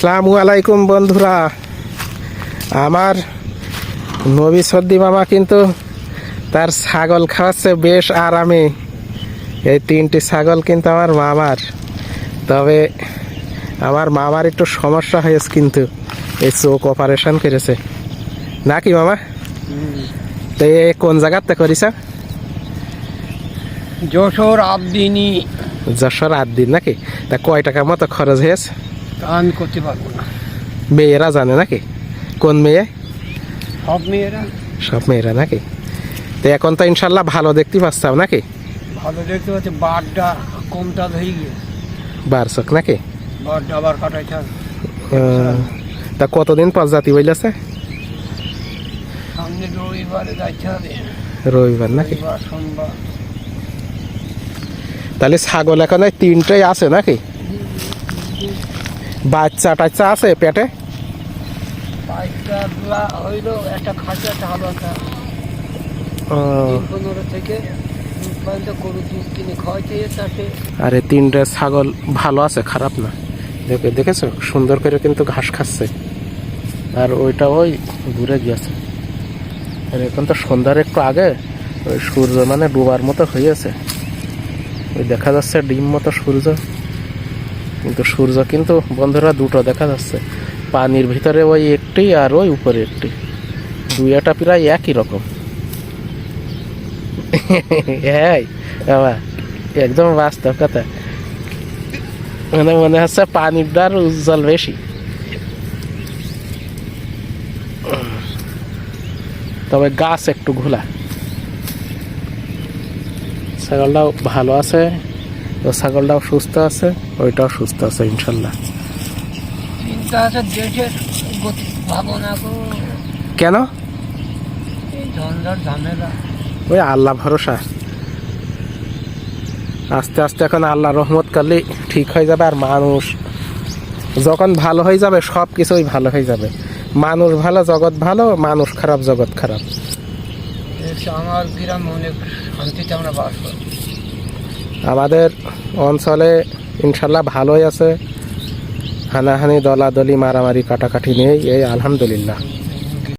আসসালামু আলাইকুম বন্ধুরা। আমার নবী সর্দি মামা কিন্তু তার ছাগল খাওয়াচ্ছে বেশ আরামে। এই তিনটি ছাগল কিন্তু আমার মামার। তবে আমার মামার একটু সমস্যা হয়েছে কিন্তু এই চোখ অপারেশন করেছে। নাকি মামা? তো এ কোন জায়গাতে করিস যশোর আবদিনী। যশোর আট দিন নাকি? তা কয় টাকা মতো খরচ হয়েছে? আমি করতে পারব না। মেয়েরা জানে নাকি? কোন মেয়ে? সব মেয়েরা। সব মেয়েরা নাকি? তো এখন তো ইনশাল্লাহ ভালো দেখতে পাচ্ছাও নাকি? ভালো দেখতে পাচ্ছে বারটা কমটা হয়ে গিয়ে। বারসক নাকি? বারটা আবার আহ, তা কতদিন পর জাতি বইলেছে? সামনে রবিবারে যাইতে হবে। রবিবার নাকি? সোমবার। তাহলে ছাগল এখন তিনটেই আছে নাকি? বাচ্চা টাচ্চা আছে পেটে? একটা খাঁচা একটা থেকে আরে তিনটে ছাগল ভালো আছে খারাপ না। দেখে দেখেছ? সুন্দর করে কিন্তু ঘাস খাচ্ছে। আর ওইটা ওই দূরে গিয়েছে। আর এখন তো সন্ধ্যার একটু আগে ওই সূর্য মানে ডুবার মতো হয়েছে ওই দেখা যাচ্ছে ডিম মতো সূর্য। কিন্তু সূর্য কিন্তু বন্ধুরা দুটো দেখা যাচ্ছে। পানির ভিতরে ওই একটি আর ওই উপরে একটি। দুইটা প্রায় একই রকম। হ্যাঁ একদম বাস্তব কথা। মানে মনে হচ্ছে পানির দ্বার উজ্জ্বল বেশি। তবে গাছ একটু ঘোলা। ছাগলটাও ভালো আছে। ও ছাগলটাও সুস্থ আছে ওইটাও সুস্থ আছে ইনশাল্লাহ। চিন্তা আছে দেশের কেন? ওই আল্লাহ ভরসা। আস্তে আস্তে এখন আল্লাহ রহমত করলে ঠিক হয়ে যাবে আর মানুষ যখন ভালো হয়ে যাবে সব কিছুই ভালো হয়ে যাবে। মানুষ ভালো জগৎ ভালো মানুষ খারাপ জগৎ খারাপ। আমার গ্রাম অনেক শান্তিতে আমরা বাস করি। আমাদের অঞ্চলে ইনশাল্লাহ ভালোই আছে। হানাহানি দলাদলি মারামারি কাটাকাটি নেই। এই আলহামদুলিল্লাহ।